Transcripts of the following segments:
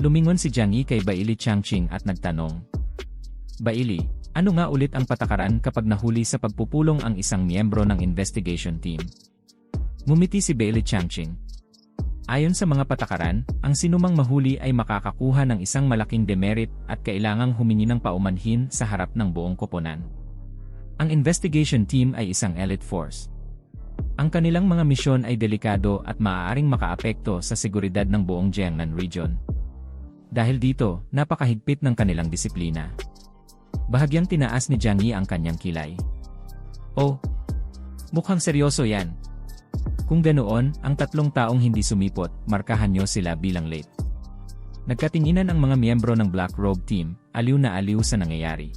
Lumingon si Jiang Yi kay Baili Changqing at nagtanong. Baili, ano nga ulit ang patakaran kapag nahuli sa pagpupulong ang isang miyembro ng investigation team? Ngumiti si Baili Changqing. Ayon sa mga patakaran, ang sinumang mahuli ay makakakuha ng isang malaking demerit at kailangang humingi ng paumanhin sa harap ng buong koponan. Ang investigation team ay isang elite force. Ang kanilang mga misyon ay delikado at maaaring makaapekto sa seguridad ng buong Jiangnan region. Dahil dito, napakahigpit ng kanilang disiplina. Bahagyang tinaas ni Jiang Yi ang kanyang kilay. Oh, mukhang seryoso yan. Kung ganoon, ang tatlong taong hindi sumipot, markahan nyo sila bilang late. Nagkatinginan ang mga miyembro ng Black Robe Team, aliw na aliw sa nangyayari.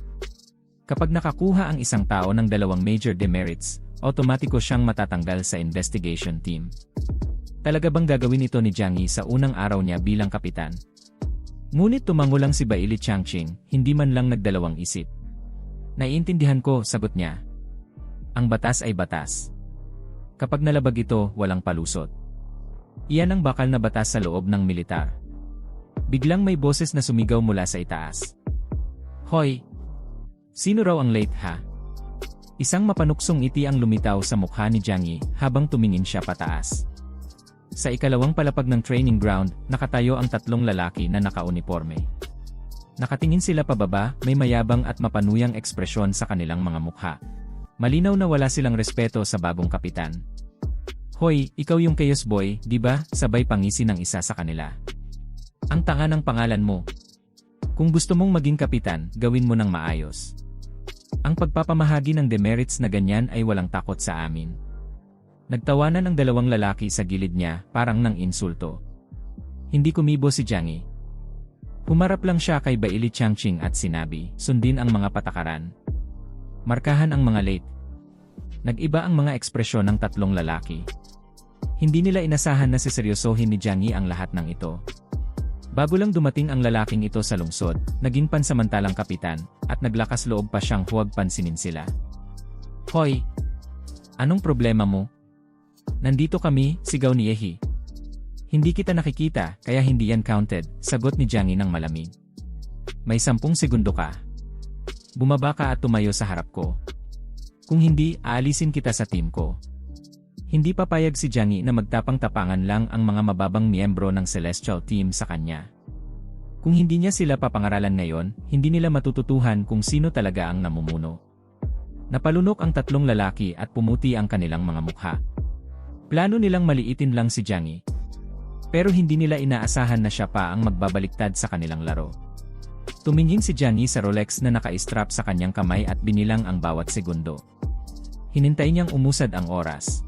Kapag nakakuha ang isang tao ng dalawang major demerits, otomatiko siyang matatanggal sa investigation team. Talaga bang gagawin ito ni Jiang Yi sa unang araw niya bilang kapitan? Ngunit tumango lang si Baili Changqing, hindi man lang nagdalawang isip. Naiintindihan ko, sagot niya. Ang batas ay batas. Kapag nalabag ito, walang palusot. Iyan ang bakal na batas sa loob ng militar. Biglang may boses na sumigaw mula sa itaas. Hoy! Sino raw ang late ha? Isang mapanuksong iti ang lumitaw sa mukha ni Jiang Yi habang tumingin siya pataas. Sa ikalawang palapag ng training ground, nakatayo ang tatlong lalaki na nakauniforme. Nakatingin sila pababa, may mayabang at mapanuyang ekspresyon sa kanilang mga mukha. Malinaw na wala silang respeto sa bagong kapitan. Hoy, ikaw yung Chaos Boy, di ba? Sabay pangisi ng isa sa kanila. Ang tanga ng pangalan mo. Kung gusto mong maging kapitan, gawin mo ng maayos. Ang pagpapamahagi ng demerits na ganyan ay walang takot sa amin. Nagtawanan ang dalawang lalaki sa gilid niya, parang nang insulto. Hindi kumibo si Jiang Yi. Humarap lang siya kay Baili Changqing at sinabi, sundin ang mga patakaran. Markahan ang mga late. Nag-iba ang mga ekspresyon ng tatlong lalaki. Hindi nila inasahan na siseryosohin ni Jiang Yi ang lahat ng ito. Bago lang dumating ang lalaking ito sa lungsod, naging pansamantalang kapitan, at naglakas loob pa siyang huwag pansinin sila. Hoy! Anong problema mo? Nandito kami, sigaw ni Yehi. Hindi kita nakikita, kaya hindi yan counted, sagot ni Jiang Yi ng malamig. May sampung segundo ka. Bumaba ka at tumayo sa harap ko. Kung hindi, aalisin kita sa team ko. Hindi papayag si Jiang Yi na magtapang-tapangan lang ang mga mababang miyembro ng Celestial Team sa kanya. Kung hindi niya sila papangaralan ngayon, hindi nila matututuhan kung sino talaga ang namumuno. Napalunok ang tatlong lalaki at pumuti ang kanilang mga mukha. Plano nilang maliitin lang si Jiang Yi. Pero hindi nila inaasahan na siya pa ang magbabaliktad sa kanilang laro. Tumingin si Jiang Yi sa Rolex na naka-strap sa kanyang kamay at binilang ang bawat segundo. Hinintay niyang umusad ang oras.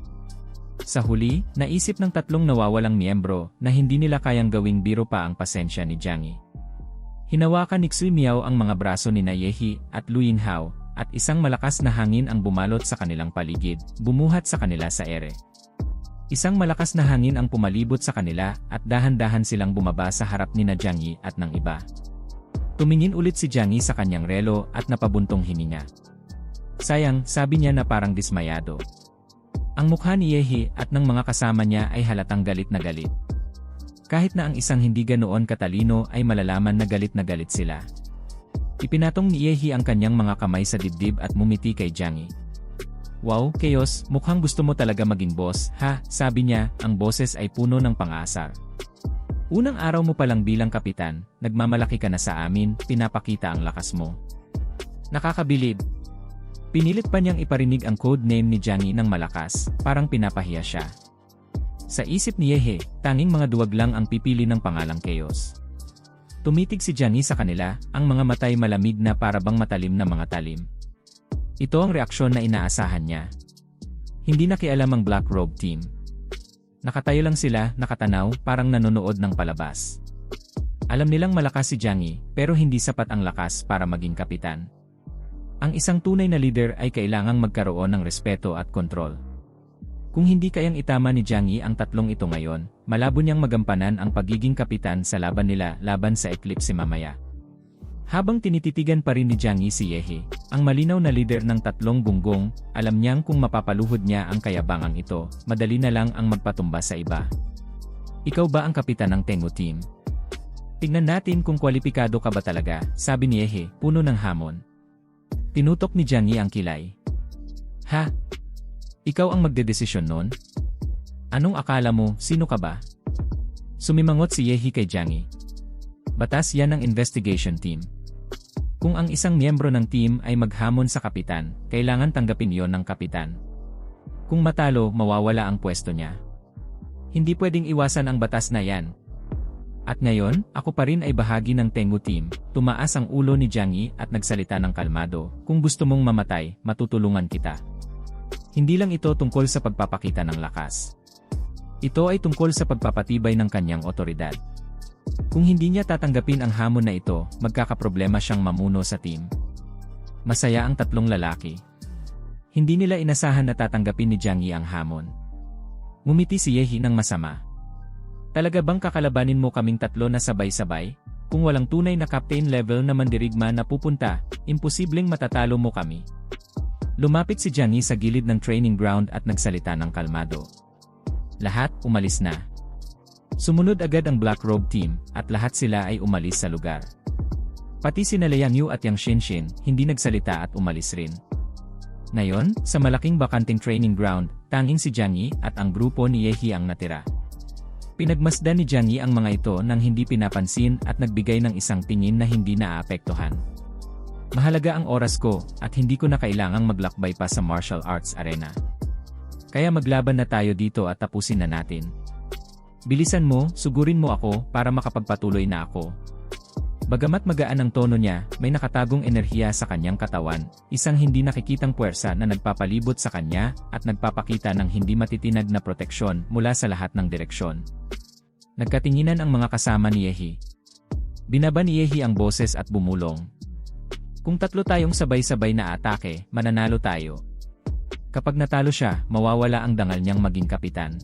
Sa huli, naisip ng tatlong nawawalang miyembro na hindi nila kayang gawing biro pa ang pasensya ni Jiang Yi. Hinawakan ni Xui Miao ang mga braso ni Nayehi at Lu Yinghao at isang malakas na hangin ang bumalot sa kanilang paligid, bumuhat sa kanila sa ere. Isang malakas na hangin ang pumalibot sa kanila at dahan-dahan silang bumaba sa harap ni na Jiang Yi at ng iba. Tumingin ulit si Jiang Yi sa kanyang relo at napabuntong hininga. Sayang, sabi niya na parang dismayado. Ang mukha ni Yehi at ng mga kasama niya ay halatang galit na galit. Kahit na ang isang hindi ganoon katalino ay malalaman na galit na galit sila. Ipinatong ni Yehi ang kanyang mga kamay sa dibdib at mumiti kay Jiang Yi. Wow, Chaos, mukhang gusto mo talaga maging boss, ha? Sabi niya, ang boses ay puno ng pang-aasar. Unang araw mo palang bilang kapitan, nagmamalaki ka na sa amin, pinapakita ang lakas mo. Nakakabilib. Pinilit pa niyang iparinig ang code name ni Yi ng malakas, parang pinapahiya siya. Sa isip ni Yehe, tanging mga duwag lang ang pipili ng pangalang Chaos. Tumitig si Yi sa kanila, ang mga matay malamig na para bang matalim na mga talim. Ito ang reaksyon na inaasahan niya. Hindi nakialam ang Black Robe Team. Nakatayo lang sila, nakatanaw, parang nanonood ng palabas. Alam nilang malakas si Jiang Yi, pero hindi sapat ang lakas para maging kapitan. Ang isang tunay na leader ay kailangang magkaroon ng respeto at kontrol. Kung hindi kayang itama ni Jiang Yi ang tatlong ito ngayon, malabo niyang magampanan ang pagiging kapitan sa laban nila laban sa Eclipse mamaya. Habang tinititigan pa rin ni Jiang Yi si Yehe, ang malinaw na leader ng tatlong bunggong, alam niyang kung mapapaluhod niya ang kayabangang ito, madali na lang ang magpatumba sa iba. Ikaw ba ang kapitan ng Tengu Team? Tignan natin kung kwalipikado ka ba talaga, sabi ni Ehe, puno ng hamon. Tinutok ni Jiang Yi ang kilay. Ha? Ikaw ang magdedesisyon nun? Anong akala mo, sino ka ba? Sumimangot si Yehi kay Jiang Yi. Batas yan ng investigation team. Kung ang isang miyembro ng team ay maghamon sa kapitan, kailangan tanggapin yon ng kapitan. Kung matalo, mawawala ang pwesto niya. Hindi pwedeng iwasan ang batas na yan. At ngayon, ako pa rin ay bahagi ng Tengu team. Tumaas ang ulo ni Jiang Yi at nagsalita ng kalmado. Kung gusto mong mamatay, matutulungan kita. Hindi lang ito tungkol sa pagpapakita ng lakas. Ito ay tungkol sa pagpapatibay ng kanyang otoridad. Kung hindi niya tatanggapin ang hamon na ito, magkakaproblema siyang mamuno sa team. Masaya ang tatlong lalaki. Hindi nila inasahan na tatanggapin ni Jiang Yi ang hamon. Ngumiti si Yehi ng masama. Talaga bang kakalabanin mo kaming tatlo na sabay-sabay? Kung walang tunay na captain level na mandirigma na pupunta, imposibleng matatalo mo kami. Lumapit si Jiang Yi sa gilid ng training ground at nagsalita ng kalmado. Lahat umalis na. Sumunod agad ang Black Robe team at lahat sila ay umalis sa lugar. Pati si Liang Yu at Yang Xinshin hindi nagsalita at umalis rin. Ngayon, sa malaking bakanting training ground, tanging si Jiang Yi at ang grupo ni Yehi ang natira. Pinagmasdan ni Jiang Yi ang mga ito nang hindi pinapansin at nagbigay ng isang tingin na hindi naaapektuhan. Mahalaga ang oras ko at hindi ko na kailangang maglakbay pa sa martial arts arena. Kaya maglaban na tayo dito at tapusin na natin. Bilisan mo, sugurin mo ako para makapagpatuloy na ako. Bagamat magaan ang tono niya, may nakatagong enerhiya sa kanyang katawan, isang hindi nakikitang puwersa na nagpapalibot sa kanya at nagpapakita ng hindi matitinag na proteksyon mula sa lahat ng direksyon. Nagkatinginan ang mga kasama ni Yehi. Binaba ni Yehi ang boses at bumulong. Kung tatlo tayong sabay-sabay na atake, mananalo tayo. Kapag natalo siya, mawawala ang dangal niyang maging kapitan.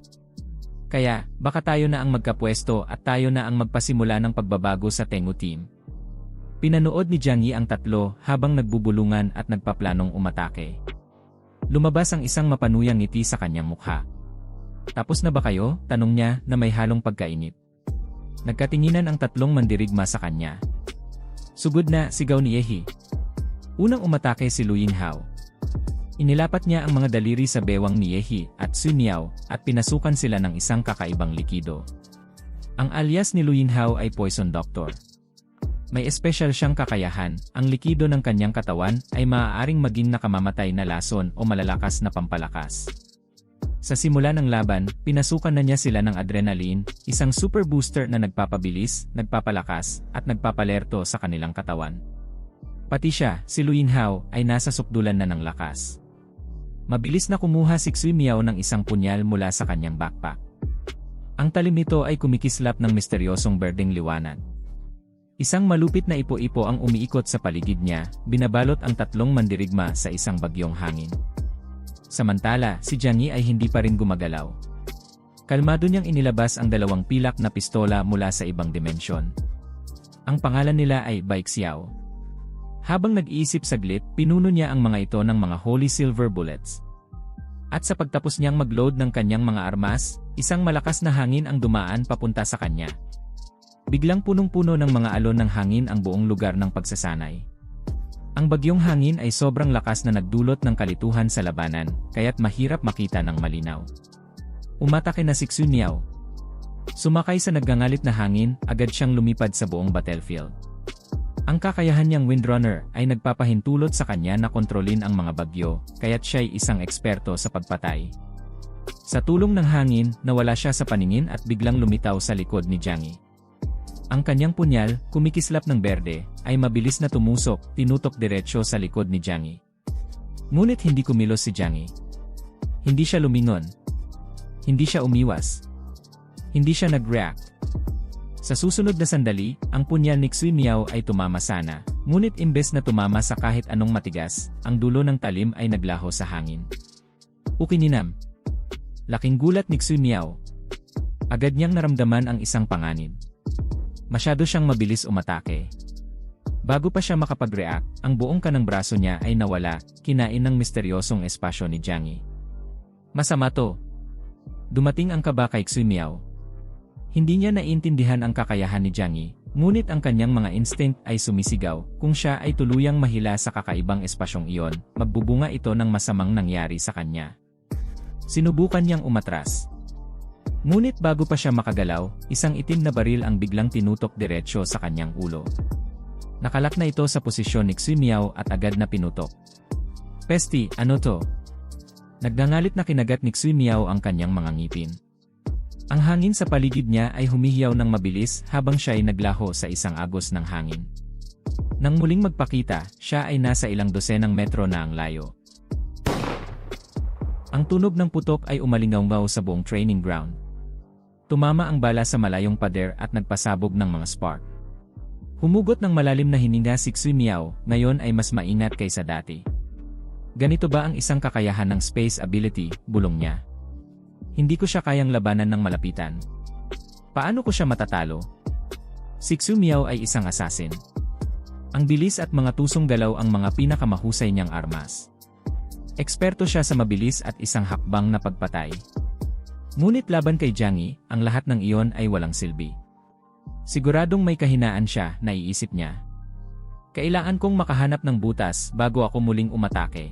Kaya, baka tayo na ang magkapwesto at tayo na ang magpasimula ng pagbabago sa Tengu team. Pinanood ni Jiang Yi ang tatlo habang nagbubulungan at nagpaplanong umatake. Lumabas ang isang mapanuyang ngiti sa kanyang mukha. Tapos na ba kayo? Tanong niya na may halong pagkainip. Nagkatinginan ang tatlong mandirigma sa kanya. Sugod na, sigaw ni Yehi. Unang umatake si Lu Yinghao. Inilapat niya ang mga daliri sa bewang ni Yehi at Sun Yao at pinasukan sila ng isang kakaibang likido. Ang alias ni Lu Yinhao ay Poison Doctor. May espesyal siyang kakayahan, ang likido ng kanyang katawan ay maaaring maging nakamamatay na lason o malalakas na pampalakas. Sa simula ng laban, pinasukan na niya sila ng adrenaline, isang super booster na nagpapabilis, nagpapalakas, at nagpapalerto sa kanilang katawan. Pati siya, si Lu Yinhao, ay nasa sukdulan na ng lakas. Mabilis na kumuha si Xui Miao ng isang punyal mula sa kanyang backpack. Ang talim nito ay kumikislap ng misteryosong berdeng liwanag. Isang malupit na ipo-ipo ang umiikot sa paligid niya, binabalot ang tatlong mandirigma sa isang bagyong hangin. Samantala, si Jiang Yi ay hindi pa rin gumagalaw. Kalmado niyang inilabas ang dalawang pilak na pistola mula sa ibang dimensyon. Ang pangalan nila ay Bai Xiao. Habang nag-iisip saglit, pinuno niya ang mga ito ng mga holy silver bullets. At sa pagtapos niyang mag-load ng kanyang mga armas, isang malakas na hangin ang dumaan papunta sa kanya. Biglang punong-puno ng mga alon ng hangin ang buong lugar ng pagsasanay. Ang bagyong hangin ay sobrang lakas na nagdulot ng kalituhan sa labanan, kaya't mahirap makita ng malinaw. Umatake na si Xun Niao. Sumakay sa naggangalit na hangin, agad siyang lumipad sa buong battlefield. Ang kakayahan niyang Windrunner ay nagpapahintulot sa kanya na kontrolin ang mga bagyo, kaya't siya'y isang eksperto sa pagpatay. Sa tulong ng hangin, nawala siya sa paningin at biglang lumitaw sa likod ni Jiang Yi. Ang kanyang punyal, kumikislap ng berde, ay mabilis na tumusok, tinutok diretsyo sa likod ni Jiang Yi. Ngunit hindi kumilos si Jiang Yi. Hindi siya lumingon. Hindi siya umiwas. Hindi siya nag-react. Sa susunod na sandali, ang punyal ni Xui Miao ay tumama sana, ngunit imbes na tumama sa kahit anong matigas, ang dulo ng talim ay naglaho sa hangin. Ukininam. Laking gulat ni Xui Miao. Agad niyang naramdaman ang isang panganib. Masyado siyang mabilis umatake. Bago pa siya makapag-react, ang buong kanang braso niya ay nawala, kinain ng misteryosong espasyo ni Jiang Yi. Masama to. Dumating ang kaba kay Xui Miao, hindi niya naiintindihan ang kakayahan ni Jiang Yi, Ngunit ang kanyang mga instinct ay sumisigaw, kung siya ay tuluyang mahila sa kakaibang espasyong iyon, magbubunga ito ng masamang nangyari sa kanya. Sinubukan niyang umatras. Ngunit bago pa siya makagalaw, isang itim na baril ang biglang tinutok diretsyo sa kanyang ulo. Nakalak na ito sa posisyon ni Xu Miao at agad na pinutok. Pesti, ano to? Nagngangalit na kinagat ni Xu Miao ang kanyang mga ngipin. Ang hangin sa paligid niya ay humihiyaw ng mabilis habang siya ay naglaho sa isang agos ng hangin. Nang muling magpakita, siya ay nasa ilang dosenang metro na ang layo. Ang tunog ng putok ay umalingaw sa buong training ground. Tumama ang bala sa malayong pader at nagpasabog ng mga spark. Humugot ng malalim na hininga si Xu Miao, ngayon ay mas maingat kaysa dati. Ganito ba ang isang kakayahan ng space ability, bulong niya. Hindi ko siya kayang labanan ng malapitan. Paano ko siya matatalo? Si Xu Miao ay isang assassin. Ang bilis at mga tusong galaw ang mga pinakamahusay niyang armas. Eksperto siya sa mabilis at isang hakbang na pagpatay. Ngunit laban kay Jiangyi, ang lahat ng iyon ay walang silbi. Siguradong may kahinaan siya, naiisip niya. Kailangan kong makahanap ng butas bago ako muling umatake.